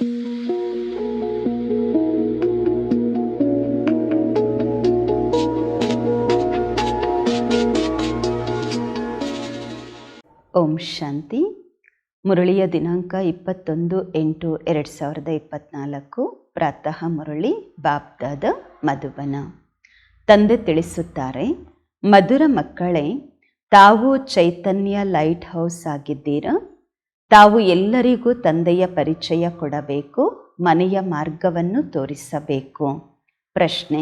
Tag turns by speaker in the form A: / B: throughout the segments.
A: ಓಂ ಶಾಂತಿ. ಮುರಳಿಯ ದಿನಾಂಕ ಇಪ್ಪತ್ತೊಂದು ಎಂಟು ಎರಡು ಸಾವಿರದ ಇಪ್ಪತ್ತ್ನಾಲ್ಕು ಪ್ರಾತಃ ಮುರಳಿ ಬಾಬ್ದಾದ ಮಧುಬನ. ತಂದೆ ತಿಳಿಸುತ್ತಾರೆ, ಮಧುರ ಮಕ್ಕಳೇ, ತಾವು ಚೈತನ್ಯ ಲೈಟ್ ಹೌಸ್ ಆಗಿದ್ದೀರಾ? ತಾವು ಎಲ್ಲರಿಗೂ ತಂದೆಯ ಪರಿಚಯ ಕೊಡಬೇಕು, ಮನೆಯ ಮಾರ್ಗವನ್ನು ತೋರಿಸಬೇಕು. ಪ್ರಶ್ನೆ,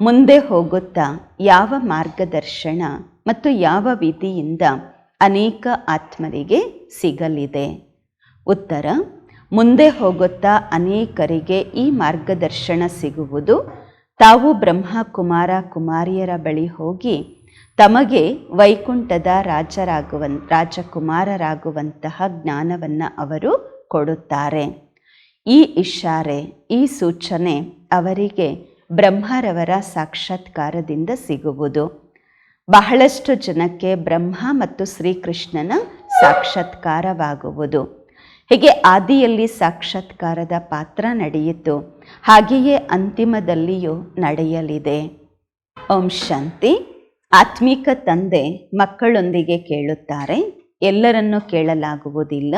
A: ಮುಂದೆ ಹೋಗುತ್ತಾ ಯಾವ ಮಾರ್ಗದರ್ಶನ ಮತ್ತು ಯಾವ ವಿಧಿಯಿಂದ ಅನೇಕ ಆತ್ಮರಿಗೆ ಸಿಗಲಿದೆ? ಉತ್ತರ, ಮುಂದೆ ಹೋಗುತ್ತಾ ಅನೇಕರಿಗೆ ಈ ಮಾರ್ಗದರ್ಶನ ಸಿಗುವುದು ತಾವು ಬ್ರಹ್ಮ ಕುಮಾರ ಕುಮಾರಿಯರ ಬಳಿ ಹೋಗಿ ತಮಗೆ ವೈಕುಂಠದ ರಾಜರಾಗುವನ್, ರಾಜಕುಮಾರರಾಗುವಂತಹ ಜ್ಞಾನವನ್ನು ಅವರು ಕೊಡುತ್ತಾರೆ. ಈ ಇಶಾರೆ ಈ ಸೂಚನೆ ಅವರಿಗೆ ಬ್ರಹ್ಮರವರ ಸಾಕ್ಷಾತ್ಕಾರದಿಂದ ಸಿಗುವುದು. ಬಹಳಷ್ಟು ಜನಕ್ಕೆ ಬ್ರಹ್ಮ ಮತ್ತು ಶ್ರೀಕೃಷ್ಣನ ಸಾಕ್ಷಾತ್ಕಾರವಾಗುವುದು. ಹೀಗೆ ಆದಿಯಲ್ಲಿ ಸಾಕ್ಷಾತ್ಕಾರದ ಪಾತ್ರ ನಡೆಯಿತು. ಹಾಗೆಯೇ ಅಂತಿಮದಲ್ಲಿಯೂ ನಡೆಯಲಿದೆ. ಓಂ ಶಾಂತಿ. ಆತ್ಮಿಕ ತಂದೆ ಮಕ್ಕಳೊಂದಿಗೆ ಕೇಳುತ್ತಾರೆ. ಎಲ್ಲರನ್ನೂ ಕೇಳಲಾಗುವುದಿಲ್ಲ.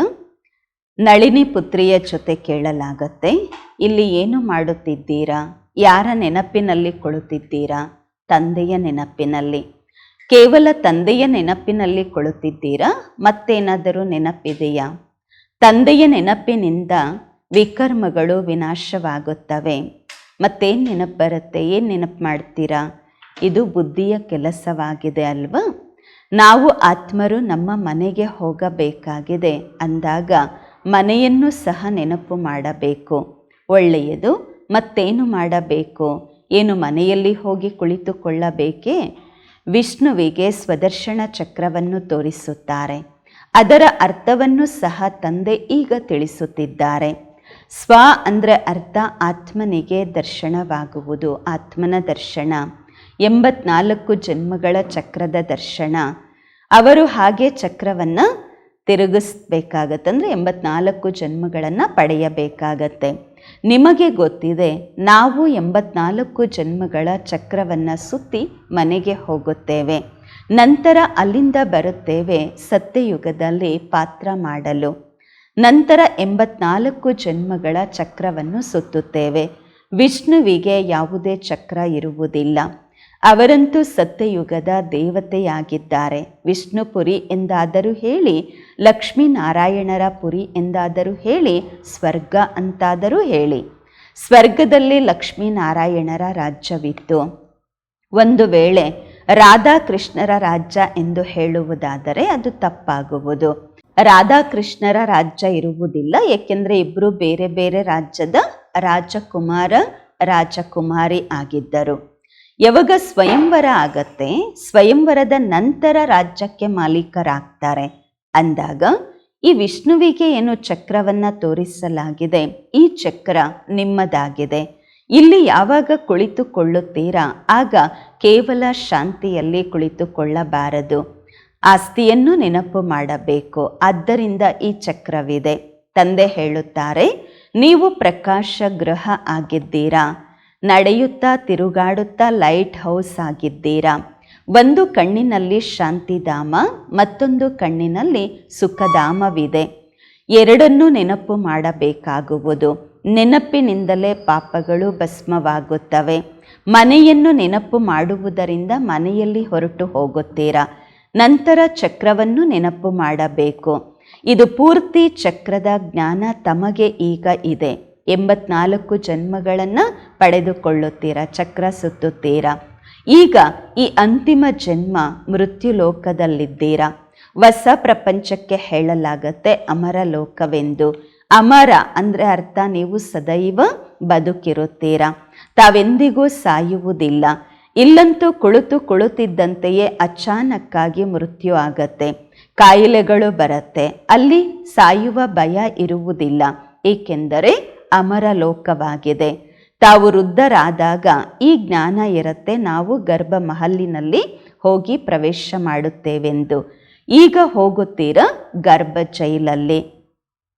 A: ನಳಿನಿ ಪುತ್ರಿಯ ಜೊತೆ ಕೇಳಲಾಗತ್ತೆ. ಇಲ್ಲಿ ಏನು ಮಾಡುತ್ತಿದ್ದೀರಾ? ಯಾರ ನೆನಪಿನಲ್ಲಿ ಕೊಳುತ್ತಿದ್ದೀರಾ ತಂದೆಯ ನೆನಪಿನಲ್ಲಿ. ಕೇವಲ ತಂದೆಯ ನೆನಪಿನಲ್ಲಿ ಕೊಳುತ್ತಿದ್ದೀರಾ ಮತ್ತೇನಾದರೂ ನೆನಪಿದೆಯಾ? ತಂದೆಯ ನೆನಪಿನಿಂದ ವಿಕರ್ಮಗಳು ವಿನಾಶವಾಗುತ್ತವೆ. ಮತ್ತೇನು ನೆನಪು ಬರುತ್ತೆ? ಏನು ನೆನಪು ಮಾಡ್ತೀರಾ? ಇದು ಬುದ್ಧಿಯ ಕೆಲಸವಾಗಿದೆ ಅಲ್ವಾ? ನಾವು ಆತ್ಮರು ನಮ್ಮ ಮನೆಗೆ ಹೋಗಬೇಕಾಗಿದೆ ಅಂದಾಗ ಮನೆಯನ್ನು ಸಹ ನೆನಪು ಮಾಡಬೇಕು. ಒಳ್ಳೆಯದು, ಮತ್ತೇನು ಮಾಡಬೇಕು? ಏನು ಮನೆಯಲ್ಲಿ ಹೋಗಿ ಕುಳಿತುಕೊಳ್ಳಬೇಕೇ? ವಿಷ್ಣುವಿಗೆ ಸ್ವದರ್ಶನ ಚಕ್ರವನ್ನು ತೋರಿಸುತ್ತಾರೆ. ಅದರ ಅರ್ಥವನ್ನು ಸಹ ತಂದೆ ಈಗ ತಿಳಿಸುತ್ತಿದ್ದಾರೆ. ಸ್ವ ಅಂದರೆ ಅರ್ಥ ಆತ್ಮನಿಗೆ ದರ್ಶನವಾಗುವುದು, ಆತ್ಮನ ದರ್ಶನ. ಎಂಬತ್ನಾಲ್ಕು ಜನ್ಮಗಳ ಚಕ್ರದ ದರ್ಶನ. ಅವರು ಹಾಗೆ ಚಕ್ರವನ್ನು ತಿರುಗಿಸ್ಬೇಕಾಗತ್ತೆ ಅಂದರೆ ಎಂಬತ್ನಾಲ್ಕು ಜನ್ಮಗಳನ್ನು ಪಡೆಯಬೇಕಾಗತ್ತೆ. ನಿಮಗೆ ಗೊತ್ತಿದೆ, ನಾವು ಎಂಬತ್ನಾಲ್ಕು ಜನ್ಮಗಳ ಚಕ್ರವನ್ನು ಸುತ್ತಿ ಮನೆಗೆ ಹೋಗುತ್ತೇವೆ. ನಂತರ ಅಲ್ಲಿಂದ ಬರುತ್ತೇವೆ ಸತ್ಯಯುಗದಲ್ಲಿ ಪಾತ್ರ ಮಾಡಲು. ನಂತರ ಎಂಬತ್ನಾಲ್ಕು ಜನ್ಮಗಳ ಚಕ್ರವನ್ನು ಸುತ್ತುತ್ತೇವೆ. ವಿಷ್ಣುವಿಗೆ ಯಾವುದೇ ಚಕ್ರ ಇರುವುದಿಲ್ಲ. ಅವರಂತೂ ಸತ್ಯಯುಗದ ದೇವತೆಯಾಗಿದ್ದಾರೆ. ವಿಷ್ಣುಪುರಿ ಎಂದಾದರೂ ಹೇಳಿ, ಲಕ್ಷ್ಮೀನಾರಾಯಣರ ಪುರಿ ಎಂದಾದರೂ ಹೇಳಿ, ಸ್ವರ್ಗ ಅಂತಾದರೂ ಹೇಳಿ. ಸ್ವರ್ಗದಲ್ಲಿ ಲಕ್ಷ್ಮೀನಾರಾಯಣರ ರಾಜ್ಯವಿತ್ತು. ಒಂದು ವೇಳೆ ರಾಧಾಕೃಷ್ಣರ ರಾಜ್ಯ ಎಂದು ಹೇಳುವುದಾದರೆ ಅದು ತಪ್ಪಾಗುವುದು. ರಾಧಾಕೃಷ್ಣರ ರಾಜ್ಯ ಇರುವುದಿಲ್ಲ, ಏಕೆಂದರೆ ಇಬ್ಬರು ಬೇರೆ ಬೇರೆ ರಾಜ್ಯದ ರಾಜಕುಮಾರ, ರಾಜಕುಮಾರಿ ಆಗಿದ್ದರು. ಯಾವಾಗ ಸ್ವಯಂವರ ಆಗತ್ತೆ, ಸ್ವಯಂವರದ ನಂತರ ರಾಜ್ಯಕ್ಕೆ ಮಾಲೀಕರಾಗ್ತಾರೆ. ಅಂದಾಗ ಈ ವಿಷ್ಣುವಿಗೆ ಏನು ಚಕ್ರವನ್ನು ತೋರಿಸಲಾಗಿದೆ, ಈ ಚಕ್ರ ನಿಮ್ಮದಾಗಿದೆ. ಇಲ್ಲಿ ಯಾವಾಗ ಕುಳಿತುಕೊಳ್ಳುತ್ತೀರಾ, ಆಗ ಕೇವಲ ಶಾಂತಿಯಲ್ಲಿ ಕುಳಿತುಕೊಳ್ಳಬಾರದು. ಆಸ್ತಿಯನ್ನು ನೆನಪು ಮಾಡಬೇಕು, ಆದ್ದರಿಂದ ಈ ಚಕ್ರವಿದೆ. ತಂದೆ ಹೇಳುತ್ತಾರೆ, ನೀವು ಪ್ರಕಾಶ ಗೃಹ ಆಗಿದ್ದೀರಾ? ನಡೆಯುತ್ತಾ ತಿರುಗಾಡುತ್ತಾ ಲೈಟ್ ಹೌಸ್ ಆಗಿದ್ದೀರಾ? ಒಂದು ಕಣ್ಣಿನಲ್ಲಿ ಶಾಂತಿಧಾಮ, ಮತ್ತೊಂದು ಕಣ್ಣಿನಲ್ಲಿ ಸುಖಧಾಮವಿದೆ. ಎರಡನ್ನೂ ನೆನಪು ಮಾಡಬೇಕಾಗುವುದು. ನೆನಪಿನಿಂದಲೇ ಪಾಪಗಳು ಭಸ್ಮವಾಗುತ್ತವೆ. ಮನೆಯನ್ನು ನೆನಪು ಮಾಡುವುದರಿಂದ ಮನೆಯಲ್ಲಿ ಹೊರಟು ಹೋಗುತ್ತೀರಾ? ನಂತರ ಚಕ್ರವನ್ನು ನೆನಪು ಮಾಡಬೇಕು. ಇದು ಪೂರ್ತಿ ಚಕ್ರದ ಜ್ಞಾನ ತಮಗೆ ಈಗ ಇದೆ. ಎಂಬತ್ನಾಲ್ಕು ಜನ್ಮಗಳನ್ನು ಪಡೆದುಕೊಳ್ಳುತ್ತೀರಾ, ಚಕ್ರ ಸುತ್ತುತ್ತೀರಾ. ಈಗ ಈ ಅಂತಿಮ ಜನ್ಮ ಮೃತ್ಯು ಲೋಕದಲ್ಲಿದ್ದೀರಾ ಹೊಸ ಪ್ರಪಂಚಕ್ಕೆ ಹೇಳಲಾಗತ್ತೆ ಅಮರ ಲೋಕವೆಂದು. ಅಮರ ಅಂದರೆ ಅರ್ಥ ನೀವು ಸದೈವ ಬದುಕಿರುತ್ತೀರಾ. ತಾವೆಂದಿಗೂ ಸಾಯುವುದಿಲ್ಲ. ಇಲ್ಲಂತೂ ಕುಳಿತು ಕುಳಿತಿದ್ದಂತೆಯೇ ಅಚಾನಕ್ಕಾಗಿ ಮೃತ್ಯು ಆಗತ್ತೆ. ಕಾಯಿಲೆಗಳು ಬರುತ್ತೆ. ಅಲ್ಲಿ ಸಾಯುವ ಭಯ ಇರುವುದಿಲ್ಲ. ಏಕೆಂದರೆ ಅಮರ ಲೋಕವಾಗಿದೆ ತಾವು ವೃದ್ಧರಾದಾಗ ಈ ಜ್ಞಾನ ಇರುತ್ತೆ, ನಾವು ಗರ್ಭ ಮಹಲ್ಲಿನಲ್ಲಿ ಹೋಗಿ ಪ್ರವೇಶ ಮಾಡುತ್ತೇವೆಂದು. ಈಗ ಹೋಗುತ್ತೀರ ಗರ್ಭ ಜೈಲಲ್ಲಿ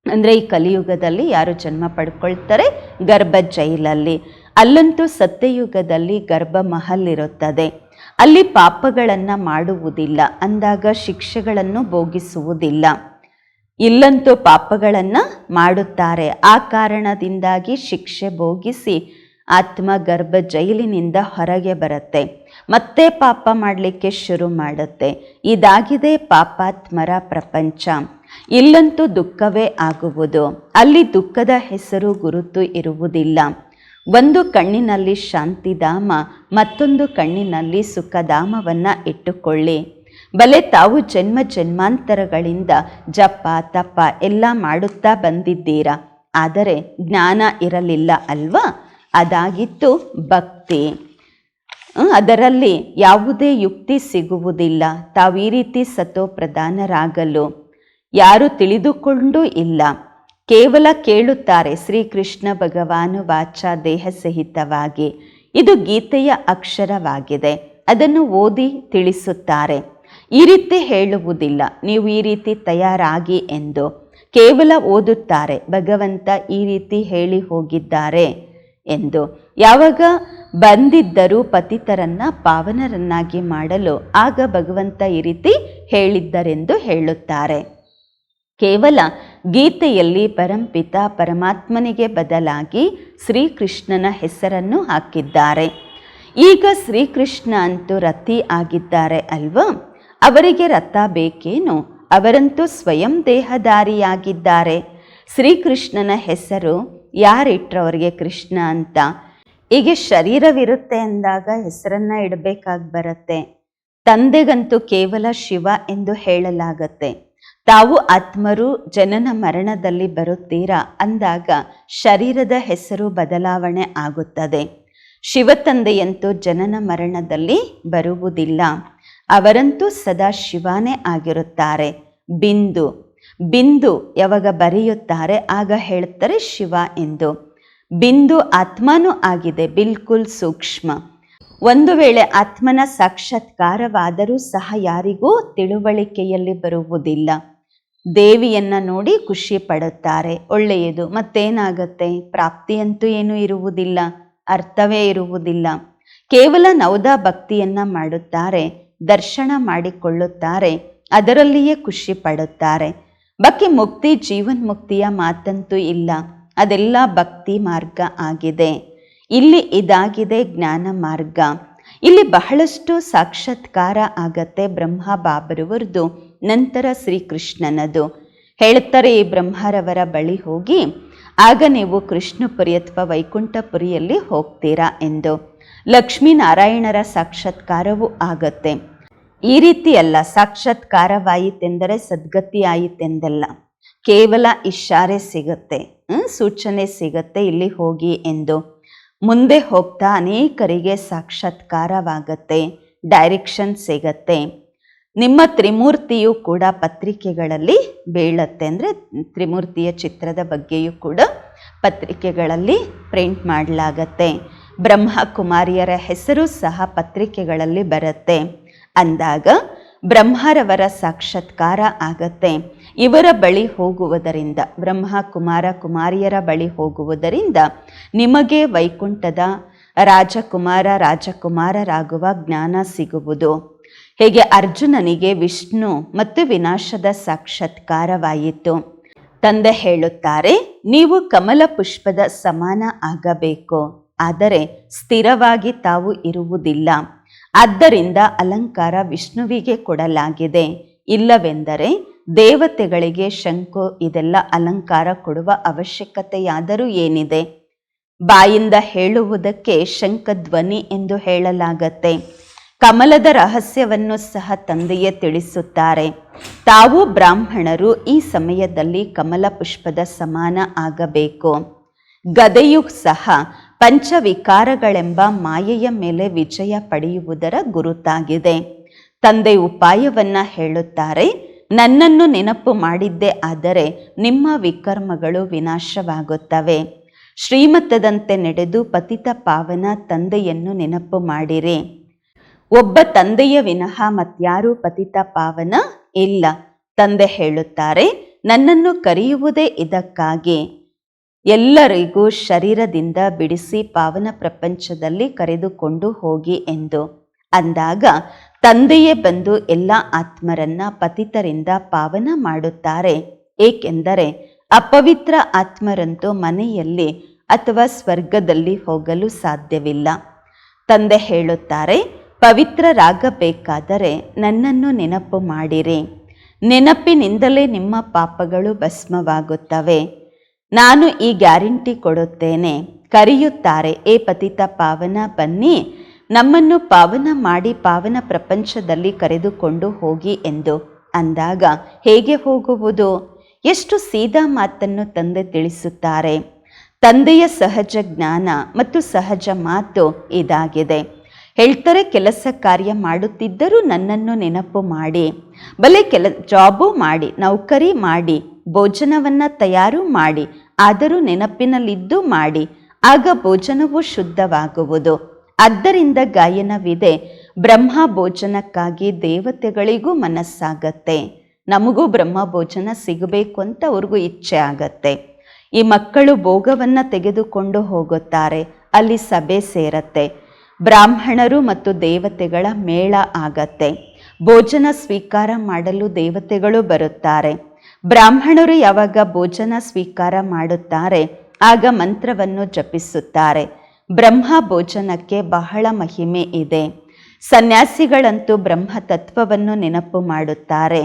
A: ಅಂದರೆ ಈ ಕಲಿಯುಗದಲ್ಲಿ ಯಾರು ಜನ್ಮ ಪಡ್ಕೊಳ್ತಾರೆ ಗರ್ಭ ಜೈಲಲ್ಲಿ ಅಲ್ಲಂತೂ ಸತ್ಯಯುಗದಲ್ಲಿ ಗರ್ಭ ಮಹಲ್ ಇರುತ್ತದೆ ಅಲ್ಲಿ ಪಾಪಗಳನ್ನು ಮಾಡುವುದಿಲ್ಲ, ಅಂದಾಗ ಶಿಕ್ಷೆಗಳನ್ನು ಭೋಗಿಸುವುದಿಲ್ಲ. ಇಲ್ಲಂತೂ ಪಾಪಗಳನ್ನು ಮಾಡುತ್ತಾರೆ. ಆ ಕಾರಣದಿಂದಾಗಿ ಶಿಕ್ಷೆ ಭೋಗಿಸಿ ಆತ್ಮ ಗರ್ಭ ಜೈಲಿನಿಂದ ಹೊರಗೆ ಬರುತ್ತೆ. ಮತ್ತೆ ಪಾಪ ಮಾಡಲಿಕ್ಕೆ ಶುರು ಮಾಡುತ್ತೆ. ಇದಾಗಿದೆ ಪಾಪಾತ್ಮರ ಪ್ರಪಂಚ. ಇಲ್ಲಂತೂ ದುಃಖವೇ ಆಗುವುದು. ಅಲ್ಲಿ ದುಃಖದ ಹೆಸರು ಗುರುತು ಇರುವುದಿಲ್ಲ. ಒಂದು ಕಣ್ಣಿನಲ್ಲಿ ಶಾಂತಿಧಾಮ, ಮತ್ತೊಂದು ಕಣ್ಣಿನಲ್ಲಿ ಸುಖಧಾಮವನ್ನು ಇಟ್ಟುಕೊಳ್ಳಿ. ಬಲೆ ತಾವು ಜನ್ಮ ಜನ್ಮಾಂತರಗಳಿಂದ ಜಪ, ತಪ ಎಲ್ಲ ಮಾಡುತ್ತಾ ಬಂದಿದ್ದೀರಾ? ಆದರೆ ಜ್ಞಾನ ಇರಲಿಲ್ಲ ಅಲ್ವಾ? ಅದಾಗಿತ್ತು ಭಕ್ತಿ. ಅದರಲ್ಲಿ ಯಾವುದೇ ಯುಕ್ತಿ ಸಿಗುವುದಿಲ್ಲ. ತಾವು ಈ ರೀತಿ ಸತೋ ಪ್ರಧಾನರಾಗಲು ಯಾರು ತಿಳಿದುಕೊಂಡು ಇಲ್ಲ. ಕೇವಲ ಕೇಳುತ್ತಾರೆ ಶ್ರೀಕೃಷ್ಣ ಭಗವಾನು ವಾಚ ದೇಹ ಸಹಿತವಾಗಿ. ಇದು ಗೀತೆಯ ಅಕ್ಷರವಾಗಿದೆ. ಅದನ್ನು ಓದಿ ತಿಳಿಸುತ್ತಾರೆ. ಈ ರೀತಿ ಹೇಳುವುದಿಲ್ಲ. ನೀವು ಈ ರೀತಿ ತಯಾರಾಗಿ ಎಂದು ಕೇವಲ ಓದುತ್ತಾರೆ. ಭಗವಂತ ಈ ರೀತಿ ಹೇಳಿ ಹೋಗಿದ್ದಾರೆ ಎಂದು. ಯಾವಾಗ ಬಂದಿದ್ದರೂ ಪತಿತರನ್ನ ಪಾವನರನ್ನಾಗಿ ಮಾಡಲು ಆಗ ಭಗವಂತ ಈ ರೀತಿ ಹೇಳಿದ್ದರೆಂದು ಹೇಳುತ್ತಾರೆ. ಕೇವಲ ಗೀತೆಯಲ್ಲಿ ಪರಂಪಿತ ಪರಮಾತ್ಮನಿಗೆ ಬದಲಾಗಿ ಶ್ರೀಕೃಷ್ಣನ ಹೆಸರನ್ನು ಹಾಕಿದ್ದಾರೆ. ಈಗ ಶ್ರೀಕೃಷ್ಣ ಅಂತೂ ರತಿ ಆಗಿದ್ದಾರೆ ಅಲ್ವಾ? ಅವರಿಗೆ ರಥ ಬೇಕೇನು? ಅವರಂತೂ ಸ್ವಯಂ ದೇಹಧಾರಿಯಾಗಿದ್ದಾರೆ. ಶ್ರೀಕೃಷ್ಣನ ಹೆಸರು ಯಾರಿಟ್ರು ಅವರಿಗೆ ಕೃಷ್ಣ ಅಂತ. ಹೀಗೆ ಶರೀರವಿರುತ್ತೆ ಅಂದಾಗ ಹೆಸರನ್ನ ಇಡಬೇಕಾಗಿ ಬರುತ್ತೆ. ತಂದೆಗಂತೂ ಕೇವಲ ಶಿವ ಎಂದು ಹೇಳಲಾಗತ್ತೆ. ತಾವು ಆತ್ಮರು, ಜನನ ಮರಣದಲ್ಲಿ ಬರುತ್ತೀರಾ ಅಂದಾಗ ಶರೀರದ ಹೆಸರು ಬದಲಾವಣೆ ಆಗುತ್ತದೆ. ಶಿವತಂದೆಯಂತೂ ಜನನ ಮರಣದಲ್ಲಿ ಬರುವುದಿಲ್ಲ. ಅವರಂತೂ ಸದಾ ಶಿವಾನೇ ಆಗಿರುತ್ತಾರೆ. ಬಿಂದು ಬಿಂದು ಯಾವಾಗ ಬರೆಯುತ್ತಾರೆ, ಆಗ ಹೇಳ್ತಾರೆ ಶಿವ ಎಂದು. ಬಿಂದು ಆತ್ಮನೂ ಆಗಿದೆ, ಬಿಲ್ಕುಲ್ ಸೂಕ್ಷ್ಮ. ಒಂದು ವೇಳೆ ಆತ್ಮನ ಸಾಕ್ಷಾತ್ಕಾರವಾದರೂ ಸಹ ಯಾರಿಗೂ ತಿಳುವಳಿಕೆಯಲ್ಲಿ ಬರುವುದಿಲ್ಲ. ದೇವಿಯನ್ನ ನೋಡಿ ಖುಷಿ ಪಡುತ್ತಾರೆ. ಒಳ್ಳೆಯದು, ಮತ್ತೇನಾಗತ್ತೆ? ಪ್ರಾಪ್ತಿಯಂತೂ ಏನೂ ಇರುವುದಿಲ್ಲ, ಅರ್ಥವೇ ಇರುವುದಿಲ್ಲ. ಕೇವಲ ನವದಾ ಭಕ್ತಿಯನ್ನ ಮಾಡುತ್ತಾರೆ. ದರ್ಶನ ಮಾಡಿಕೊಳ್ಳುತ್ತಾರೆ, ಅದರಲ್ಲಿಯೇ ಖುಷಿ ಪಡುತ್ತಾರೆ. ಮುಕ್ತಿ ಮುಕ್ತಿ ಜೀವನ್ಮುಕ್ತಿಯ ಮಾತಂತೂ ಇಲ್ಲ, ಅದೆಲ್ಲ ಭಕ್ತಿ ಮಾರ್ಗ ಆಗಿದೆ. ಇಲ್ಲಿ ಇದಾಗಿದೆ ಜ್ಞಾನ ಮಾರ್ಗ. ಇಲ್ಲಿ ಬಹಳಷ್ಟು ಸಾಕ್ಷಾತ್ಕಾರ ಆಗತ್ತೆ ಬ್ರಹ್ಮ ಬಾಬರವರದು ನಂತರ ಶ್ರೀಕೃಷ್ಣನದು. ಹೇಳುತ್ತಾರೆ ಈ ಬ್ರಹ್ಮರವರ ಬಳಿ ಹೋಗಿ, ಆಗ ನೀವು ಕೃಷ್ಣಪುರಿ ಅಥವಾ ವೈಕುಂಠಪುರಿಯಲ್ಲಿ ಹೋಗ್ತೀರಾ ಎಂದು. ಲಕ್ಷ್ಮೀನಾರಾಯಣರ ಸಾಕ್ಷಾತ್ಕಾರವೂ ಆಗತ್ತೆ. ಈ ರೀತಿ ಅಲ್ಲ ಸಾಕ್ಷಾತ್ಕಾರವಾಯಿತೆಂದರೆ ಸದ್ಗತಿ ಆಯಿತೆಂದಲ್ಲ ಕೇವಲ ಇಶಾರೆ ಸಿಗುತ್ತೆ ಸೂಚನೆ ಸಿಗತ್ತೆ ಇಲ್ಲಿ ಹೋಗಿ ಎಂದು. ಮುಂದೆ ಹೋಗ್ತಾ ಅನೇಕರಿಗೆ ಸಾಕ್ಷಾತ್ಕಾರವಾಗತ್ತೆ, ಡೈರೆಕ್ಷನ್ ಸಿಗತ್ತೆ. ನಿಮ್ಮ ತ್ರಿಮೂರ್ತಿಯು ಕೂಡ ಪತ್ರಿಕೆಗಳಲ್ಲಿ ಬೀಳತ್ತೆ ಅಂದರೆ ತ್ರಿಮೂರ್ತಿಯ ಚಿತ್ರದ ಬಗ್ಗೆಯೂ ಕೂಡ ಪತ್ರಿಕೆಗಳಲ್ಲಿ ಪ್ರಿಂಟ್ ಮಾಡಲಾಗತ್ತೆ. ಬ್ರಹ್ಮ ಕುಮಾರಿಯರ ಹೆಸರು ಸಹ ಪತ್ರಿಕೆಗಳಲ್ಲಿ ಬರುತ್ತೆ. ಅಂದಾಗ ಬ್ರಹ್ಮರವರ ಸಾಕ್ಷಾತ್ಕಾರ ಆಗತ್ತೆ. ಇವರ ಬಳಿ ಹೋಗುವುದರಿಂದ ಬ್ರಹ್ಮ ಕುಮಾರ ಕುಮಾರಿಯರ ಬಳಿ ಹೋಗುವುದರಿಂದ ನಿಮಗೆ ವೈಕುಂಠದ ರಾಜಕುಮಾರ ರಾಜಕುಮಾರರಾಗುವ ಜ್ಞಾನ ಸಿಗುವುದು. ಹೇಗೆ ಅರ್ಜುನನಿಗೆ ವಿಷ್ಣು ಮತ್ತು ವಿನಾಶದ ಸಾಕ್ಷಾತ್ಕಾರವಾಯಿತು. ತಂದೆ ಹೇಳುತ್ತಾರೆ, ನೀವು ಕಮಲ ಪುಷ್ಪದ ಸಮಾನ ಆಗಬೇಕು. ಆದರೆ ಸ್ಥಿರವಾಗಿ ತಾವು ಇರುವುದಿಲ್ಲ. ಆದ್ದರಿಂದ ಅಲಂಕಾರ ವಿಷ್ಣುವಿಗೆ ಕೊಡಲಾಗಿದೆ. ಇಲ್ಲವೆಂದರೆ ದೇವತೆಗಳಿಗೆ ಶಂಕು ಇದೆಲ್ಲ ಅಲಂಕಾರ ಕೊಡುವ ಅವಶ್ಯಕತೆಯಾದರೂ ಏನಿದೆ? ಬಾಯಿಂದ ಹೇಳುವುದಕ್ಕೆ ಶಂಖಧ್ವನಿ ಎಂದು ಹೇಳಲಾಗತ್ತೆ. ಕಮಲದ ರಹಸ್ಯವನ್ನು ಸಹ ತಂದೆಯೇ ತಿಳಿಸುತ್ತಾರೆ. ತಾವು ಬ್ರಾಹ್ಮಣರು ಈ ಸಮಯದಲ್ಲಿ ಕಮಲ ಪುಷ್ಪದ ಸಮಾನ ಆಗಬೇಕು. ಗದೆಯು ಸಹ ಪಂಚವಿಕಾರಗಳೆಂಬ ಮಾಯೆಯ ಮೇಲೆ ವಿಜಯ ಪಡೆಯುವುದರ ಗುರುತಾಗಿದೆ. ತಂದೆ ಉಪಾಯವನ್ನ ಹೇಳುತ್ತಾರೆ, ನನ್ನನ್ನು ನೆನಪು ಮಾಡಿದ್ದೇ ಆದರೆ ನಿಮ್ಮ ವಿಕರ್ಮಗಳು ವಿನಾಶವಾಗುತ್ತವೆ. ಶ್ರೀಮತದಂತೆ ನಡೆದು ಪತಿತ ಪಾವನ ತಂದೆಯನ್ನು ನೆನಪು ಮಾಡಿರಿ. ಒಬ್ಬ ತಂದೆಯ ವಿನಃ ಮತ್ಯಾರೂ ಪತಿತ ಪಾವನ ಇಲ್ಲ. ತಂದೆ ಹೇಳುತ್ತಾರೆ, ನನ್ನನ್ನು ಕರೆಯುವುದೇ ಇದಕ್ಕಾಗಿ. ಎಲ್ಲರಿಗೂ ಶರೀರದಿಂದ ಬಿಡಿಸಿ ಪಾವನ ಪ್ರಪಂಚದಲ್ಲಿ ಕರೆದುಕೊಂಡು ಹೋಗಿ ಎಂದು. ಅಂದಾಗ ತಂದೆಯೇ ಬಂದು ಎಲ್ಲ ಆತ್ಮರನ್ನ ಪತಿತರಿಂದ ಪಾವನ ಮಾಡುತ್ತಾರೆ. ಏಕೆಂದರೆ ಅಪವಿತ್ರ ಆತ್ಮರಂತೂ ಮನೆಯಲ್ಲಿ ಅಥವಾ ಸ್ವರ್ಗದಲ್ಲಿ ಹೋಗಲು ಸಾಧ್ಯವಿಲ್ಲ. ತಂದೆ ಹೇಳುತ್ತಾರೆ, ಪವಿತ್ರರಾಗಬೇಕಾದರೆ ನನ್ನನ್ನು ನೆನಪು ಮಾಡಿರಿ. ನೆನಪಿನಿಂದಲೇ ನಿಮ್ಮ ಪಾಪಗಳು ಭಸ್ಮವಾಗುತ್ತವೆ. ನಾನು ಈ ಗ್ಯಾರಂಟಿ ಕೊಡುತ್ತೇನೆ. ಕರೆಯುತ್ತಾರೆ, ಏ ಪತಿತ ಪಾವನ, ಬನ್ನಿ. ನಮ್ಮನ್ನು ಪಾವನ ಮಾಡಿ ಪಾವನ ಪ್ರಪಂಚದಲ್ಲಿ ಕರೆದುಕೊಂಡು ಹೋಗಿ ಎಂದು ಅಂದಾಗ, ಹೇಗೆ ಹೋಗುವುದು? ಎಷ್ಟು ಸೀದಾ ಮಾತನ್ನು ತಂದೆ ತಿಳಿಸುತ್ತಾರೆ. ತಂದೆಯ ಸಹಜ ಜ್ಞಾನ ಮತ್ತು ಸಹಜ ಮಾತು ಇದಾಗಿದೆ. ಹೇಳ್ತಾರೆ, ಕೆಲಸ ಕಾರ್ಯ ಮಾಡುತ್ತಿದ್ದರೂ ನನ್ನನ್ನು ನೆನಪು ಮಾಡಿ. ಬಲೆ ಕೆಲ, ಜಾಬು ಮಾಡಿ, ನೌಕರಿ ಮಾಡಿ, ಭೋಜನವನ್ನು ತಯಾರು ಮಾಡಿ ಆದರೂ ನೆನಪಿನಲ್ಲಿದ್ದು ಮಾಡಿ, ಆಗ ಭೋಜನವು ಶುದ್ಧವಾಗುವುದು. ಆದ್ದರಿಂದ ಗಾಯನವಿದೆ ಬ್ರಹ್ಮ ಭೋಜನಕ್ಕಾಗಿ ದೇವತೆಗಳಿಗೂ ಮನಸ್ಸಾಗತ್ತೆ. ನಮಗೂ ಬ್ರಹ್ಮ ಭೋಜನ ಸಿಗಬೇಕು ಅಂತ ಅವ್ರಿಗೂ ಇಚ್ಛೆ ಆಗತ್ತೆ. ಈ ಮಕ್ಕಳು ಭೋಗವನ್ನು ತೆಗೆದುಕೊಂಡು ಹೋಗುತ್ತಾರೆ, ಅಲ್ಲಿ ಸಭೆ ಸೇರತ್ತೆ. ಬ್ರಾಹ್ಮಣರು ಮತ್ತು ದೇವತೆಗಳ ಮೇಳ ಆಗತ್ತೆ. ಭೋಜನ ಸ್ವೀಕಾರ ಮಾಡಲು ದೇವತೆಗಳು ಬರುತ್ತಾರೆ. ಬ್ರಾಹ್ಮಣರು ಯಾವಾಗ ಭೋಜನ ಸ್ವೀಕಾರ ಮಾಡುತ್ತಾರೆ, ಆಗ ಮಂತ್ರವನ್ನು ಜಪಿಸುತ್ತಾರೆ. ಬ್ರಹ್ಮ ಭೋಜನಕ್ಕೆ ಬಹಳ ಮಹಿಮೆ ಇದೆ. ಸನ್ಯಾಸಿಗಳಂತೂ ಬ್ರಹ್ಮ ತತ್ವವನ್ನು ನೆನಪು ಮಾಡುತ್ತಾರೆ.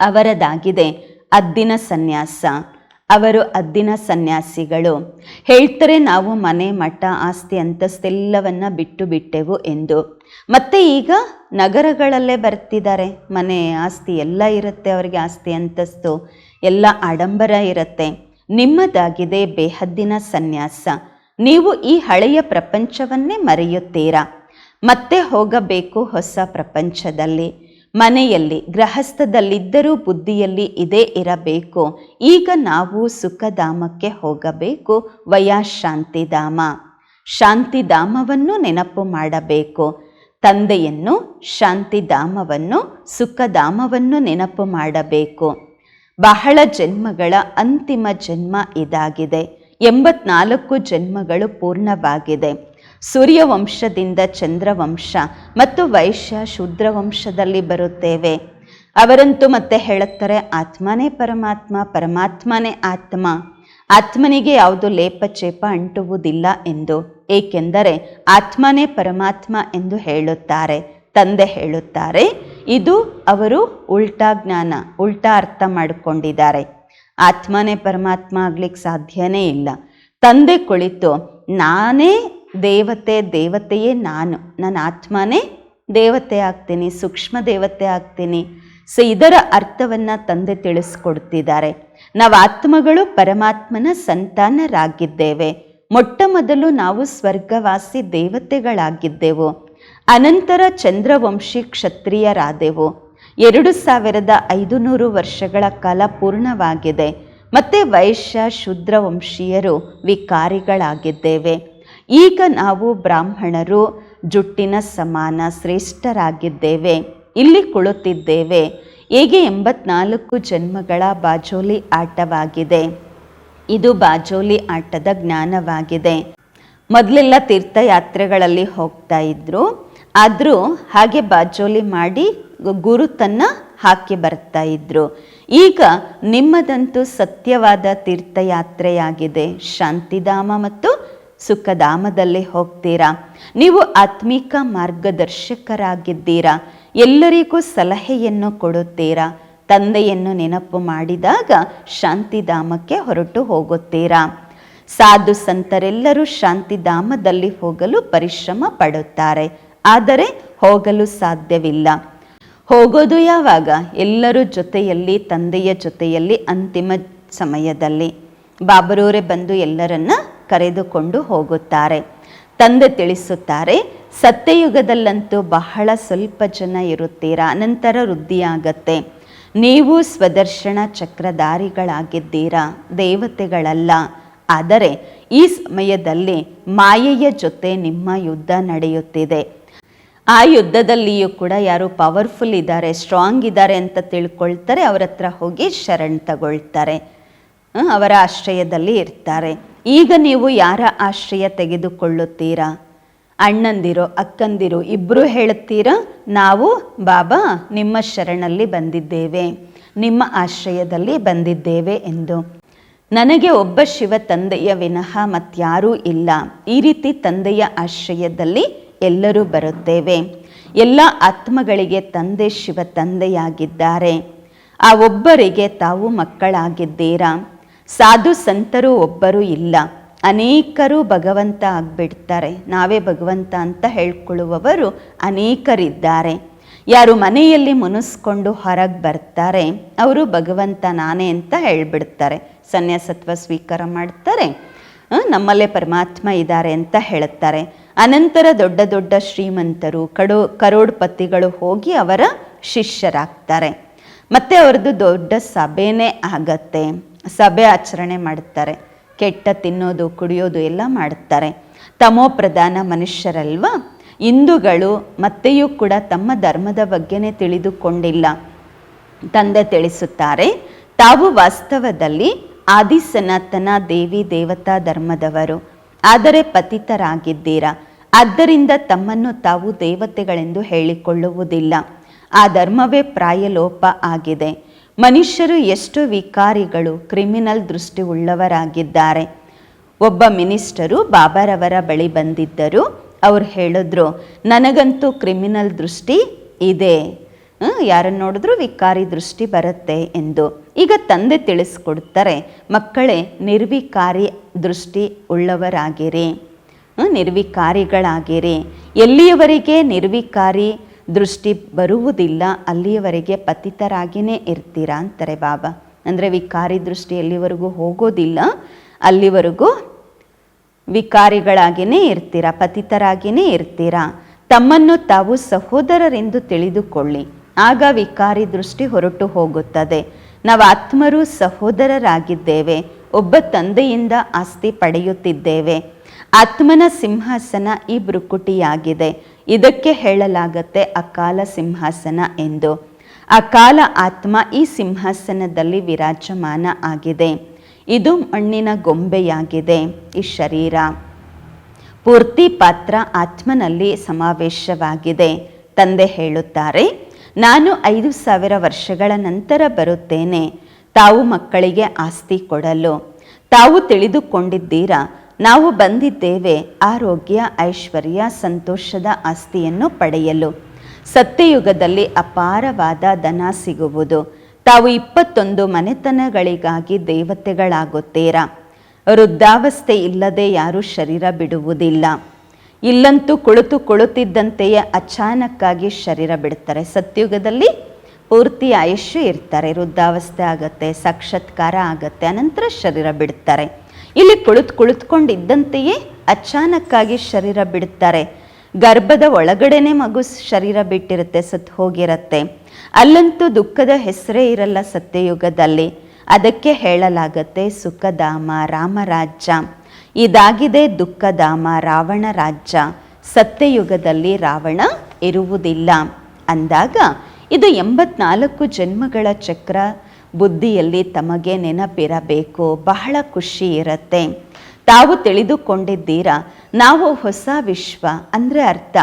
A: ಅವರದಾಗಿದೆ ಅದ್ದಿನ ಸನ್ಯಾಸ. ಅವರು ಅದ್ದಿನ ಸನ್ಯಾಸಿಗಳು. ಹೇಳ್ತಾರೆ, ನಾವು ಮನೆ, ಮಠ, ಆಸ್ತಿ, ಅಂತಸ್ತೆಲ್ಲವನ್ನ ಬಿಟ್ಟು ಬಿಟ್ಟೆವು ಎಂದು. ಮತ್ತೆ ಈಗ ನಗರಗಳಲ್ಲೇ ಬರ್ತಿದ್ದಾರೆ. ಮನೆ, ಆಸ್ತಿ ಎಲ್ಲ ಇರುತ್ತೆ ಅವರಿಗೆ, ಆಸ್ತಿ, ಅಂತಸ್ತು ಎಲ್ಲ ಆಡಂಬರ ಇರುತ್ತೆ. ನಿಮ್ಮದಾಗಿದೆ ಬೇಹದ್ದಿನ ಸನ್ಯಾಸ. ನೀವು ಈ ಹಳೆಯ ಪ್ರಪಂಚವನ್ನೇ ಮರೆಯುತ್ತೀರಾ? ಮತ್ತೆ ಹೋಗಬೇಕು ಹೊಸ ಪ್ರಪಂಚದಲ್ಲಿ. ಮನೆಯಲ್ಲಿ ಗೃಹಸ್ಥದಲ್ಲಿದ್ದರೂ ಬುದ್ಧಿಯಲ್ಲಿ ಇದೇ ಇರಬೇಕು. ಈಗ ನಾವು ಸುಖಧಾಮಕ್ಕೆ ಹೋಗಬೇಕು. ವಯಾ ಶಾಂತಿಧಾಮ ಶಾಂತಿಧಾಮವನ್ನು ನೆನಪು ಮಾಡಬೇಕು. ತಂದೆಯನ್ನು ಶಾಂತಿಧಾಮವನ್ನು ಸುಖಧಾಮವನ್ನು ನೆನಪು ಮಾಡಬೇಕು. ಬಹಳ ಜನ್ಮಗಳ ಅಂತಿಮ ಜನ್ಮ ಇದಾಗಿದೆ. ಎಂಬತ್ನಾಲ್ಕು ಜನ್ಮಗಳು ಪೂರ್ಣವಾಗಿದೆ. ಸೂರ್ಯವಂಶದಿಂದ ಚಂದ್ರವಂಶ ಮತ್ತು ವೈಶ್ಯ ಶೂದ್ರವಂಶದಲ್ಲಿ ಬರುತ್ತೇವೆ. ಅವರಂತೂ ಮತ್ತೆ ಹೇಳುತ್ತಾರೆ, ಆತ್ಮನೇ ಪರಮಾತ್ಮ, ಪರಮಾತ್ಮನೇ ಆತ್ಮ. ಆತ್ಮನಿಗೆ ಯಾವುದು ಲೇಪಚೇಪ ಅಂಟುವುದಿಲ್ಲ ಎಂದು. ಏಕೆಂದರೆ ಆತ್ಮನೇ ಪರಮಾತ್ಮ ಎಂದು ಹೇಳುತ್ತಾರೆ. ತಂದೆ ಹೇಳುತ್ತಾರೆ, ಇದು ಅವರು ಉಲ್ಟಾ ಜ್ಞಾನ, ಉಲ್ಟಾ ಅರ್ಥ ಮಾಡಿಕೊಂಡಿದ್ದಾರೆ. ಆತ್ಮನೇ ಪರಮಾತ್ಮ ಆಗ್ಲಿಕ್ಕೆ ಸಾಧ್ಯನೇ ಇಲ್ಲ. ತಂದೆ ಕುಳಿತು, ನಾನೇ ದೇವತೆ, ದೇವತೆಯೇ ನಾನು. ನನ್ನ ಆತ್ಮನೇ ದೇವತೆ ಆಗ್ತೀನಿ, ಸೂಕ್ಷ್ಮ ದೇವತೆ ಆಗ್ತೀನಿ. ಸೊ ಇದರ ಅರ್ಥವನ್ನು ತಂದೆ ತಿಳಿಸ್ಕೊಡ್ತಿದ್ದಾರೆ. ನಾವು ಆತ್ಮಗಳು ಪರಮಾತ್ಮನ ಸಂತಾನರಾಗಿದ್ದೇವೆ. ಮೊಟ್ಟ ಮೊದಲು ನಾವು ಸ್ವರ್ಗವಾಸಿ ದೇವತೆಗಳಾಗಿದ್ದೆವು. ಅನಂತರ ಚಂದ್ರವಂಶಿ ಕ್ಷತ್ರಿಯರಾದೆವು. ಎರಡು ಸಾವಿರದ ಐದು ನೂರು ವರ್ಷಗಳ ಕಾಲ ಪೂರ್ಣವಾಗಿದೆ. ಮತ್ತೆ ವೈಶ್ಯ ಶೂದ್ರ ವಂಶೀಯರು ವಿಕಾರಿಗಳಾಗಿದ್ದೇವೆ. ಈಗ ನಾವು ಬ್ರಾಹ್ಮಣರು ಜುಟ್ಟಿನ ಸಮಾನ ಶ್ರೇಷ್ಠರಾಗಿದ್ದೇವೆ, ಇಲ್ಲಿ ಕುಳಿತಿದ್ದೇವೆ. ಹೇಗೆ ಎಂಬತ್ನಾಲ್ಕು ಜನ್ಮಗಳ ಬಾಜೋಲಿ ಆಟವಾಗಿದೆ. ಇದು ಬಾಜೋಲಿ ಆಟದ ಜ್ಞಾನವಾಗಿದೆ. ಮೊದಲೆಲ್ಲ ತೀರ್ಥಯಾತ್ರೆಗಳಲ್ಲಿ ಹೋಗ್ತಾ ಇದ್ರು. ಆದರೂ ಹಾಗೆ ಬಾಜೋಲಿ ಮಾಡಿ ಗುರುತನ್ನು ಹಾಕಿ ಬರ್ತಾ ಇದ್ರು. ಈಗ ನಿಮ್ಮದಂತೂ ಸತ್ಯವಾದ ತೀರ್ಥಯಾತ್ರೆಯಾಗಿದೆ. ಶಾಂತಿಧಾಮ ಮತ್ತು ಸುಖಧಾಮದಲ್ಲಿ ಹೋಗ್ತೀರಾ? ನೀವು ಆತ್ಮಿಕ ಮಾರ್ಗದರ್ಶಕರಾಗಿದ್ದೀರಾ? ಎಲ್ಲರಿಗೂ ಸಲಹೆಯನ್ನು ಕೊಡುತ್ತೀರಾ? ತಂದೆಯನ್ನು ನೆನಪು ಮಾಡಿದಾಗ ಶಾಂತಿಧಾಮಕ್ಕೆ ಹೊರಟು ಹೋಗುತ್ತೀರಾ? ಸಾಧು ಸಂತರೆಲ್ಲರೂ ಶಾಂತಿಧಾಮದಲ್ಲಿ ಹೋಗಲು ಪರಿಶ್ರಮ ಪಡುತ್ತಾರೆ. ಆದರೆ ಹೋಗಲು ಸಾಧ್ಯವಿಲ್ಲ. ಹೋಗೋದು ಯಾವಾಗ? ಎಲ್ಲರೂ ಜೊತೆಯಲ್ಲಿ, ತಂದೆಯ ಜೊತೆಯಲ್ಲಿ ಅಂತಿಮ ಸಮಯದಲ್ಲಿ. ಬಾಬರೂರೆ ಬಂದು ಎಲ್ಲರನ್ನ ಕರೆದುಕೊಂಡು ಹೋಗುತ್ತಾರೆ. ತಂದೆ ತಿಳಿಸುತ್ತಾರೆ, ಸತ್ಯಯುಗದಲ್ಲಂತೂ ಬಹಳ ಸ್ವಲ್ಪ ಜನ ಇರುತ್ತೀರಾ? ನಂತರ ವೃದ್ಧಿಯಾಗತ್ತೆ. ನೀವು ಸ್ವದರ್ಶನ ಚಕ್ರಧಾರಿಗಳಾಗಿದ್ದೀರಾ? ದೇವತೆಗಳಲ್ಲ. ಆದರೆ ಈ ಸಮಯದಲ್ಲಿ ಮಾಯೆಯ ಜೊತೆ ನಿಮ್ಮ ಯುದ್ಧ ನಡೆಯುತ್ತಿದೆ. ಆ ಯುದ್ಧದಲ್ಲಿಯೂ ಕೂಡ ಯಾರು ಪವರ್ಫುಲ್ ಇದ್ದಾರೆ, ಸ್ಟ್ರಾಂಗ್ ಇದ್ದಾರೆ ಅಂತ ತಿಳ್ಕೊಳ್ತಾರೆ ಅವರ ಹತ್ರ ಹೋಗಿ ಶರಣ್ ತಗೊಳ್ತಾರೆ. ಅವರ ಆಶ್ರಯದಲ್ಲಿ ಇರ್ತಾರೆ. ಈಗ ನೀವು ಯಾರ ಆಶ್ರಯ ತೆಗೆದುಕೊಳ್ಳುತ್ತೀರಾ? ಅಣ್ಣಂದಿರೋ, ಅಕ್ಕಂದಿರು ಇಬ್ಬರು ಹೇಳುತ್ತೀರಾ? ನಾವು, ಬಾಬಾ, ನಿಮ್ಮ ಶರಣಲ್ಲಿ ಬಂದಿದ್ದೇವೆ. ನಿಮ್ಮ ಆಶ್ರಯದಲ್ಲಿ ಬಂದಿದ್ದೇವೆ ಎಂದು. ನನಗೆ ಒಬ್ಬ ಶಿವ ತಂದೆಯ ವಿನಃ ಮತ್ಯಾರೂ ಇಲ್ಲ. ಈ ರೀತಿ ತಂದೆಯ ಆಶ್ರಯದಲ್ಲಿ ಎಲ್ಲರೂ ಬರುತ್ತೇವೆ. ಎಲ್ಲ ಆತ್ಮಗಳಿಗೆ ತಂದೆ ಶಿವ ತಂದೆಯಾಗಿದ್ದಾರೆ. ಆ ಒಬ್ಬರಿಗೆ ತಾವು ಮಕ್ಕಳಾಗಿದ್ದೀರಾ? ಸಾಧು ಸಂತರು ಒಬ್ಬರು ಇಲ್ಲ. ಅನೇಕರು ಭಗವಂತ ಆಗ್ಬಿಡ್ತಾರೆ. ನಾವೇ ಭಗವಂತ ಅಂತ ಹೇಳ್ಕೊಳ್ಳುವವರು ಅನೇಕರಿದ್ದಾರೆ. ಯಾರು ಮನೆಯಲ್ಲಿ ಮುನಿಸ್ಕೊಂಡು ಹೊರಗೆ ಬರ್ತಾರೆ, ಅವರು ಭಗವಂತ ನಾನೇ ಅಂತ ಹೇಳ್ಬಿಡ್ತಾರೆ. ಸನ್ಯಾಸತ್ವ ಸ್ವೀಕಾರ ಮಾಡ್ತಾರೆ. ನಮ್ಮಲ್ಲೇ ಪರಮಾತ್ಮ ಇದ್ದಾರೆ ಅಂತ ಹೇಳುತ್ತಾರೆ ಅನಂತರ ದೊಡ್ಡ ದೊಡ್ಡ ಶ್ರೀಮಂತರು, ಕಡೋ, ಕರೋಡ್ಪತಿಗಳು ಹೋಗಿ ಅವರ ಶಿಷ್ಯರಾಗ್ತಾರೆ. ಮತ್ತೆ ಅವ್ರದ್ದು ದೊಡ್ಡ ಸಭೆನೇ ಆಗತ್ತೆ. ಸಭೆ ಆಚರಣೆ ಮಾಡುತ್ತಾರೆ. ಕೆಟ್ಟ ತಿನ್ನೋದು, ಕುಡಿಯೋದು ಎಲ್ಲ ಮಾಡುತ್ತಾರೆ. ತಮೋ ಪ್ರಧಾನ ಮನುಷ್ಯರಲ್ವಾ? ಹಿಂದೂಗಳು ಮತ್ತೆಯೂ ಕೂಡ ತಮ್ಮ ಧರ್ಮದ ಬಗ್ಗೆನೇ ತಿಳಿದುಕೊಂಡಿಲ್ಲ. ತಂದೆ ತಿಳಿಸುತ್ತಾರೆ, ತಾವು ವಾಸ್ತವದಲ್ಲಿ ಆದಿ ಸನಾತನ ದೇವಿ ದೇವತಾ ಧರ್ಮದವರು. ಆದರೆ ಪತಿತರಾಗಿದ್ದೀರಾ. ಆದ್ದರಿಂದ ತಮ್ಮನ್ನು ತಾವು ದೇವತೆಗಳೆಂದು ಹೇಳಿಕೊಳ್ಳುವುದಿಲ್ಲ. ಆ ಧರ್ಮವೇ ಪ್ರಾಯಲೋಪ ಆಗಿದೆ. ಮನುಷ್ಯರು ಎಷ್ಟು ವಿಕಾರಿಗಳು, ಕ್ರಿಮಿನಲ್ ದೃಷ್ಟಿ ಉಳ್ಳವರಾಗಿದ್ದಾರೆ. ಒಬ್ಬ ಮಿನಿಸ್ಟರು ಬಾಬಾರವರ ಬಳಿ ಬಂದಿದ್ದರು. ಅವ್ರು ಹೇಳಿದ್ರು, ನನಗಂತೂ ಕ್ರಿಮಿನಲ್ ದೃಷ್ಟಿ ಇದೆ. ಯಾರನ್ನು ನೋಡಿದ್ರೂ ವಿಕಾರಿ ದೃಷ್ಟಿ ಬರುತ್ತೆ ಎಂದು. ಈಗ ತಂದೆ ತಿಳಿಸ್ಕೊಡ್ತಾರೆ, ಮಕ್ಕಳೇ, ನಿರ್ವಿಕಾರಿ ದೃಷ್ಟಿ ಉಳ್ಳವರಾಗಿರಿ. ನಿರ್ವಿಕಾರಿಗಳಾಗಿರಿ. ಎಲ್ಲಿಯವರೆಗೆ ನಿರ್ವಿಕಾರಿ ದೃಷ್ಟಿ ಬರುವುದಿಲ್ಲ, ಅಲ್ಲಿಯವರೆಗೆ ಪತಿತರಾಗಿಯೇ ಇರ್ತೀರಾ? ಅಂತಾರೆ ಬಾಬಾ. ಅಂದರೆ ವಿಕಾರಿ ದೃಷ್ಟಿ ಎಲ್ಲಿವರೆಗೂ ಹೋಗೋದಿಲ್ಲ, ಅಲ್ಲಿವರೆಗೂ ವಿಕಾರಿಗಳಾಗಿಯೇ ಇರ್ತೀರಾ ಪತಿತರಾಗಿಯೇ ಇರ್ತೀರಾ? ತಮ್ಮನ್ನು ತಾವು ಸಹೋದರರೆಂದು ತಿಳಿದುಕೊಳ್ಳಿ. ಆಗ ವಿಕಾರಿ ದೃಷ್ಟಿ ಹೊರಟು ಹೋಗುತ್ತದೆ. ನಾವು ಆತ್ಮರು ಸಹೋದರರಾಗಿದ್ದೇವೆ, ಒಬ್ಬ ತಂದೆಯಿಂದ ಆಸ್ತಿ ಪಡೆಯುತ್ತಿದ್ದೇವೆ. ಆತ್ಮನ ಸಿಂಹಾಸನ ಈ ಬೃಕುಟಿಯಾಗಿದೆ ಇದಕ್ಕೆ ಹೇಳಲಾಗತ್ತೆ ಅಕಾಲ ಸಿಂಹಾಸನ ಎಂದು. ಅಕಾಲ ಆತ್ಮ ಈ ಸಿಂಹಾಸನದಲ್ಲಿ ವಿರಾಜಮಾನ ಆಗಿದೆ. ಇದು ಮಣ್ಣಿನ ಗೊಂಬೆಯಾಗಿದೆ. ಈ ಶರೀರ. ಪೂರ್ತಿ ಪಾತ್ರ ಆತ್ಮನಲ್ಲಿ ಸಮಾವೇಶವಾಗಿದೆ. ತಂದೆ ಹೇಳುತ್ತಾರೆ, ನಾನು ಐದು ಸಾವಿರ ವರ್ಷಗಳ ನಂತರ ಬರುತ್ತೇನೆ. ತಾವು ಮಕ್ಕಳಿಗೆ ಆಸ್ತಿ ಕೊಡಲು. ತಾವು ತಿಳಿದುಕೊಂಡಿದ್ದೀರಾ? ನಾವು ಬಂದಿದ್ದೇವೆ ಆರೋಗ್ಯ, ಐಶ್ವರ್ಯ, ಸಂತೋಷದ ಆಸ್ತಿಯನ್ನು ಪಡೆಯಲು. ಸತ್ಯಯುಗದಲ್ಲಿ ಅಪಾರವಾದ ಧನ ಸಿಗುವುದು. ತಾವು ಇಪ್ಪತ್ತೊಂದು ಮನೆತನಗಳಿಗಾಗಿ ದೇವತೆಗಳಾಗುತ್ತೀರಾ? ವೃದ್ಧಾವಸ್ಥೆ ಇಲ್ಲದೆ ಯಾರೂ ಶರೀರ ಬಿಡುವುದಿಲ್ಲ. ಇಲ್ಲಂತೂ ಕುಳಿತು ಕುಳಿತಿದ್ದಂತೆಯೇ ಅಚಾನಕ್ಕಾಗಿ ಶರೀರ ಬಿಡ್ತಾರೆ. ಸತ್ಯುಗದಲ್ಲಿ ಪೂರ್ತಿ ಆಯುಷ್ಯ ಇರ್ತಾರೆ. ವೃದ್ಧಾವಸ್ಥೆ ಆಗತ್ತೆ, ಸಾಕ್ಷಾತ್ಕಾರ ಆಗತ್ತೆ, ಅನಂತರ ಶರೀರ ಬಿಡ್ತಾರೆ. ಇಲ್ಲಿ ಕುಳಿತು ಕುಳಿತುಕೊಂಡಿದ್ದಂತೆಯೇ ಅಚಾನಕ್ಕಾಗಿ ಶರೀರ ಬಿಡುತ್ತಾರೆ. ಗರ್ಭದ ಒಳಗಡೆನೆ ಮಗು ಶರೀರ ಬಿಟ್ಟಿರುತ್ತೆ, ಸತ್ತು ಹೋಗಿರತ್ತೆ. ಅಲ್ಲಂತೂ ದುಃಖದ ಹೆಸರೇ ಇರಲ್ಲ ಸತ್ಯಯುಗದಲ್ಲಿ. ಅದಕ್ಕೆ ಹೇಳಲಾಗತ್ತೆ ಸುಖಧಾಮ, ರಾಮರಾಜ್ಯ. ಇದಾಗಿದೆ ದುಃಖಧಾಮ, ರಾವಣ ರಾಜ್ಯ. ಸತ್ಯಯುಗದಲ್ಲಿ ರಾವಣ ಇರುವುದಿಲ್ಲ. ಅಂದಾಗ ಇದು ಎಂಬತ್ನಾಲ್ಕು ಜನ್ಮಗಳ ಚಕ್ರ ಬುದ್ಧಿಯಲ್ಲಿ ತಮಗೆ ನೆನಪಿರಬೇಕು, ಬಹಳ ಖುಷಿ ಇರುತ್ತೆ. ತಾವು ತಿಳಿದುಕೊಂಡಿದ್ದೀರಾ? ನಾವು ಹೊಸ ವಿಶ್ವ, ಅಂದರೆ ಅರ್ಥ,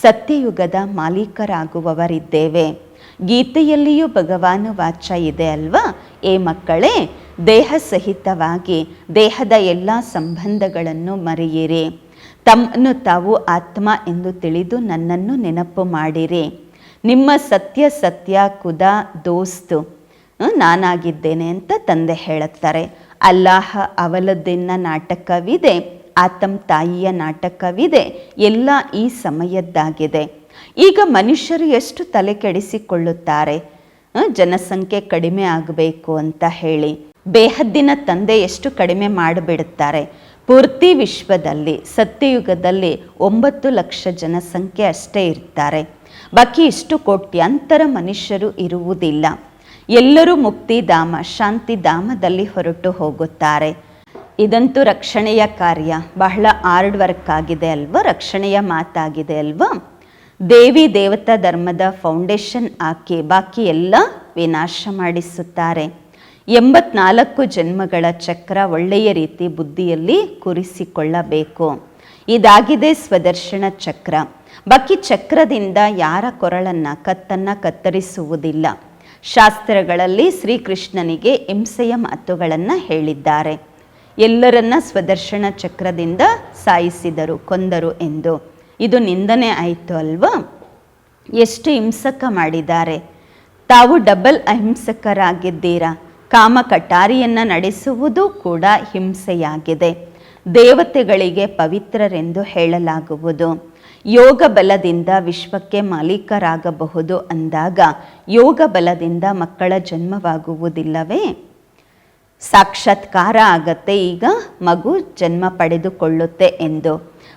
A: ಸತ್ಯಯುಗದ ಮಾಲೀಕರಾಗುವವರಿದ್ದೇವೆ. ಗೀತೆಯಲ್ಲಿಯೂ ಭಗವಾನು ವಾಚ ಇದೆ ಅಲ್ವಾ? ಏ ಮಕ್ಕಳೇ, ದೇಹ ಸಹಿತವಾಗಿ ದೇಹದ ಎಲ್ಲ ಸಂಬಂಧಗಳನ್ನು ಮರೆಯಿರಿ. ತಮ್ಮನ್ನು ತಾವು ಆತ್ಮ ಎಂದು ತಿಳಿದು ನನ್ನನ್ನು ನೆನಪು ಮಾಡಿರಿ. ನಿಮ್ಮ ಸತ್ಯ ಸತ್ಯ ಕುದ ದೋಸ್ತು. ನಾನಾಗಿದ್ದೇನೆ ಅಂತ ತಂದೆ ಹೇಳುತ್ತಾರೆ. ಅಲ್ಲಾಹ ಅವಲದ್ದಿನ ನಾಟಕವಿದೆ, ಆತಂ ತಾಯಿಯ ನಾಟಕವಿದೆ, ಎಲ್ಲ ಈ ಸಮಯದ್ದಾಗಿದೆ. ಈಗ ಮನುಷ್ಯರು ಎಷ್ಟು ತಲೆ ಕೆಡಿಸಿಕೊಳ್ಳುತ್ತಾರೆ? ಜನಸಂಖ್ಯೆ ಕಡಿಮೆ ಆಗಬೇಕು ಅಂತ ಹೇಳಿ. ಬೇಹದ್ದಿನ ತಂದೆ ಎಷ್ಟು ಕಡಿಮೆ ಮಾಡಿಬಿಡುತ್ತಾರೆ? ಪೂರ್ತಿ ವಿಶ್ವದಲ್ಲಿ, ಸತ್ಯಯುಗದಲ್ಲಿ ಒಂಬತ್ತು ಲಕ್ಷ ಜನಸಂಖ್ಯೆ ಅಷ್ಟೇ ಇರ್ತಾರೆ. ಬಾಕಿ ಇಷ್ಟು ಕೋಟ್ಯಾಂತರ ಮನುಷ್ಯರು ಇರುವುದಿಲ್ಲ. ಎಲ್ಲರೂ ಮುಕ್ತಿಧಾಮ, ಶಾಂತಿಧಾಮದಲ್ಲಿ ಹೊರಟು ಹೋಗುತ್ತಾರೆ. ಇದಂತೂ ರಕ್ಷಣೆಯ ಕಾರ್ಯ. ಬಹಳ ಹಾರ್ಡ್ ವರ್ಕ್ ಆಗಿದೆ ಅಲ್ವಾ? ರಕ್ಷಣೆಯ ಮಾತಾಗಿದೆ ಅಲ್ವಾ? ದೇವಿ ದೇವತಾ ಧರ್ಮದ ಫೌಂಡೇಶನ್ ಹಾಕಿ ಬಾಕಿ ಎಲ್ಲ ವಿನಾಶ ಮಾಡಿಸುತ್ತಾರೆ. ಎಂಬತ್ನಾಲ್ಕು ಜನ್ಮಗಳ ಚಕ್ರ ಒಳ್ಳೆಯ ರೀತಿ ಬುದ್ಧಿಯಲ್ಲಿ ಕೂರಿಸಿಕೊಳ್ಳಬೇಕು. ಇದಾಗಿದೆ ಸ್ವದರ್ಶನ ಚಕ್ರ. ಬಾಕಿ ಚಕ್ರದಿಂದ ಯಾರ ಕೊರಳನ್ನು, ಕತ್ತನ್ನು ಕತ್ತರಿಸುವುದಿಲ್ಲ. ಶಾಸ್ತ್ರಗಳಲ್ಲಿ ಶ್ರೀಕೃಷ್ಣನಿಗೆ ಹಿಂಸೆಯ ಮಾತುಗಳನ್ನು ಹೇಳಿದ್ದಾರೆ. ಎಲ್ಲರನ್ನ ಸ್ವದರ್ಶನ ಚಕ್ರದಿಂದ ಸಾಯಿಸಿದರು, ಕೊಂದರು ಎಂದು. ಇದು ನಿಂದನೆ ಆಯಿತು ಅಲ್ವಾ? ಎಷ್ಟು ಹಿಂಸಕ ಮಾಡಿದ್ದಾರೆ. ತಾವು ಡಬಲ್ ಅಹಿಂಸಕರಾಗಿದ್ದೀರಾ? ಕಾಮ ಕಟಾರಿಯನ್ನು ನಡೆಸುವುದು ಕೂಡ ಹಿಂಸೆಯಾಗಿದೆ. ದೇವತೆಗಳಿಗೆ ಪವಿತ್ರರೆಂದು ಹೇಳಲಾಗುವುದು. ಯೋಗ ಬಲದಿಂದ ವಿಶ್ವಕ್ಕೆ ಮಾಲೀಕರಾಗಬಹುದು ಅಂದಾಗ ಯೋಗ ಬಲದಿಂದ ಮಕ್ಕಳ ಜನ್ಮವಾಗುವುದಿಲ್ಲವೇ? ಸಾಕ್ಷಾತ್ಕಾರ ಆಗತ್ತೆ ಈಗ, ಮಗು ಜನ್ಮ ಪಡೆದುಕೊಳ್ಳುತ್ತೆ ಎಂದು.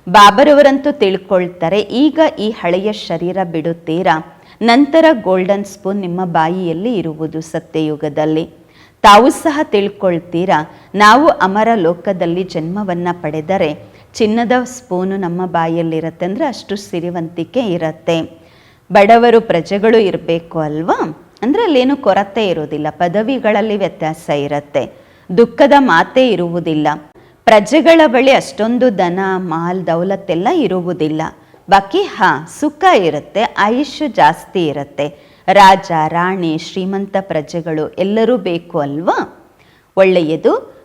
A: ಬಾಬರವರಂತೂ ತಿಳ್ಕೊಳ್ತಾರೆ, ಈಗ ಈ ಹಳೆಯ ಶರೀರ ಬಿಡುತ್ತೀರಾ? ನಂತರ ಗೋಲ್ಡನ್ ಸ್ಪೂನ್ ನಿಮ್ಮ ಬಾಯಿಯಲ್ಲಿ ಇರುವುದು ಸತ್ಯಯುಗದಲ್ಲಿ. ತಾವು ಸಹ ತಿಳ್ಕೊಳ್ತೀರಾ? ನಾವು ಅಮರ ಲೋಕದಲ್ಲಿ ಜನ್ಮವನ್ನು ಪಡೆದರೆ ಚಿನ್ನದ ಸ್ಪೂನು ನಮ್ಮ ಬಾಯಲ್ಲಿರುತ್ತೆ ಅಂದರೆ ಅಷ್ಟು ಸಿರಿವಂತಿಕೆ ಇರುತ್ತೆ. ಬಡವರು ಪ್ರಜೆಗಳು ಇರಬೇಕು ಅಲ್ವಾ? ಅಂದರೆ ಅಲ್ಲೇನು ಕೊರತೆ ಇರುವುದಿಲ್ಲ, ಪದವಿಗಳಲ್ಲಿ ವ್ಯತ್ಯಾಸ ಇರುತ್ತೆ. ದುಃಖದ ಮಾತೇ ಇರುವುದಿಲ್ಲ. ಪ್ರಜೆಗಳ ಬಳಿ ಅಷ್ಟೊಂದು ದನ ಮಾಲ್, ದೌಲತ್ತೆಲ್ಲ ಇರುವುದಿಲ್ಲ. ಬಾಕಿ ಹಾ, ಸುಖ ಇರುತ್ತೆ, ಆಯುಷ್ಯ ಜಾಸ್ತಿ ಇರುತ್ತೆ. ರಾಜ, ರಾಣಿ, ಶ್ರೀಮಂತ ಪ್ರಜೆಗಳು ಎಲ್ಲರೂ ಬೇಕು ಅಲ್ವಾ? ಒಳ್ಳೆಯದು.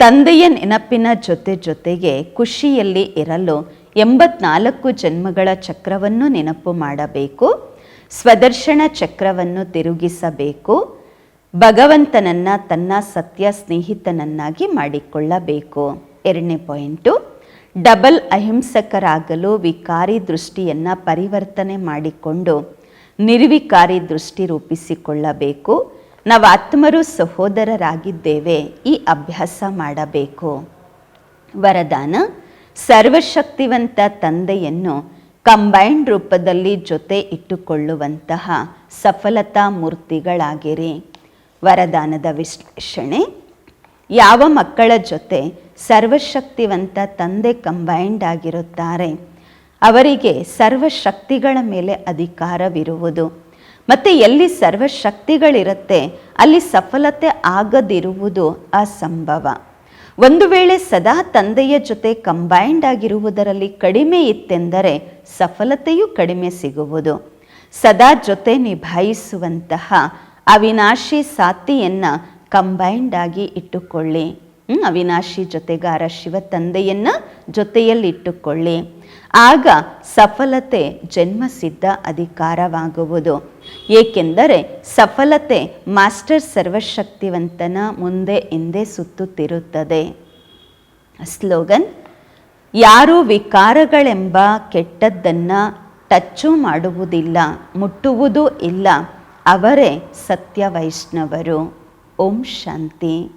A: ತಂದೆಯ ನೆನಪಿನ ಜೊತೆ ಜೊತೆಗೆ ಖುಷಿಯಲ್ಲಿ ಇರಲು ಎಂಬತ್ನಾಲ್ಕು ಜನ್ಮಗಳ ಚಕ್ರವನ್ನು ನೆನಪು ಮಾಡಬೇಕು, ಸ್ವದರ್ಶನ ಚಕ್ರವನ್ನು ತಿರುಗಿಸಬೇಕು, ಭಗವಂತನನ್ನ ತನ್ನ ಸತ್ಯ ಸ್ನೇಹಿತನನ್ನಾಗಿ ಮಾಡಿಕೊಳ್ಳಬೇಕು. ಎರಡನೇ ಪಾಯಿಂಟು, ಡಬಲ್ ಅಹಿಂಸಕರಾಗಲು ವಿಕಾರಿ ದೃಷ್ಟಿಯನ್ನು ಪರಿವರ್ತನೆ ಮಾಡಿಕೊಂಡು ನಿರ್ವಿಕಾರಿ ದೃಷ್ಟಿ ರೂಪಿಸಿಕೊಳ್ಳಬೇಕು. ನಾವು ಆತ್ಮರು ಸಹೋದರರಾಗಿದ್ದೇವೆ, ಈ ಅಭ್ಯಾಸ ಮಾಡಬೇಕು. ವರದಾನ, ಸರ್ವಶಕ್ತಿವಂತ ತಂದೆಯನ್ನು ಕಂಬೈನ್ಡ್ ರೂಪದಲ್ಲಿ ಜೊತೆ ಇಟ್ಟುಕೊಳ್ಳುವಂತಹ ಸಫಲತಾ ಮೂರ್ತಿಗಳಾಗಿರಿ. ವರದಾನದ ವಿಶ್ಲೇಷಣೆ, ಯಾವ ಮಕ್ಕಳ ಜೊತೆ ಸರ್ವಶಕ್ತಿವಂತ ತಂದೆ ಕಂಬೈನ್ಡ್ ಆಗಿರುತ್ತಾರೆ, ಅವರಿಗೆ ಸರ್ವಶಕ್ತಿಗಳ ಮೇಲೆ ಅಧಿಕಾರವಿರುವುದು. ಮತ್ತು ಎಲ್ಲಿ ಸರ್ವಶಕ್ತಿಗಳಿರುತ್ತೆ, ಅಲ್ಲಿ ಸಫಲತೆ ಆಗದಿರುವುದು ಅಸಂಭವ. ಒಂದು ವೇಳೆ ಸದಾ ತಂದೆಯ ಜೊತೆ ಕಂಬೈಂಡ್ ಆಗಿರುವುದರಲ್ಲಿ ಕಡಿಮೆ ಇತ್ತೆಂದರೆ ಸಫಲತೆಯೂ ಕಡಿಮೆ ಸಿಗುವುದು. ಸದಾ ಜೊತೆ ನಿಭಾಯಿಸುವಂತಹ ಅವಿನಾಶಿ ಸಾತಿಯನ್ನು ಕಂಬೈಂಡ್ ಆಗಿ ಇಟ್ಟುಕೊಳ್ಳಿ. ಅವಿನಾಶಿ ಜೊತೆಗಾರ ಶಿವ ತಂದೆಯನ್ನು ಜೊತೆಯಲ್ಲಿಟ್ಟುಕೊಳ್ಳಿ ಆಗ ಸಫಲತೆ ಜನ್ಮಸಿದ್ಧ ಅಧಿಕಾರವಾಗುವುದು. ಏಕೆಂದರೆ ಸಫಲತೆ ಮಾಸ್ಟರ್ ಸರ್ವಶಕ್ತಿವಂತನ ಮುಂದೆ ಹಿಂದೆ ಸುತ್ತುತ್ತಿರುತ್ತದೆ. ಸ್ಲೋಗನ್, ಯಾರು ವಿಕಾರಗಳೆಂಬ ಕೆಟ್ಟದ್ದನ್ನು ಟಚ್ಚು ಮಾಡುವುದಿಲ್ಲ, ಮುಟ್ಟುವುದೂ ಇಲ್ಲ, ಅವರೇ ಸತ್ಯ ವೈಷ್ಣವರು. ಓಂ ಶಾಂತಿ.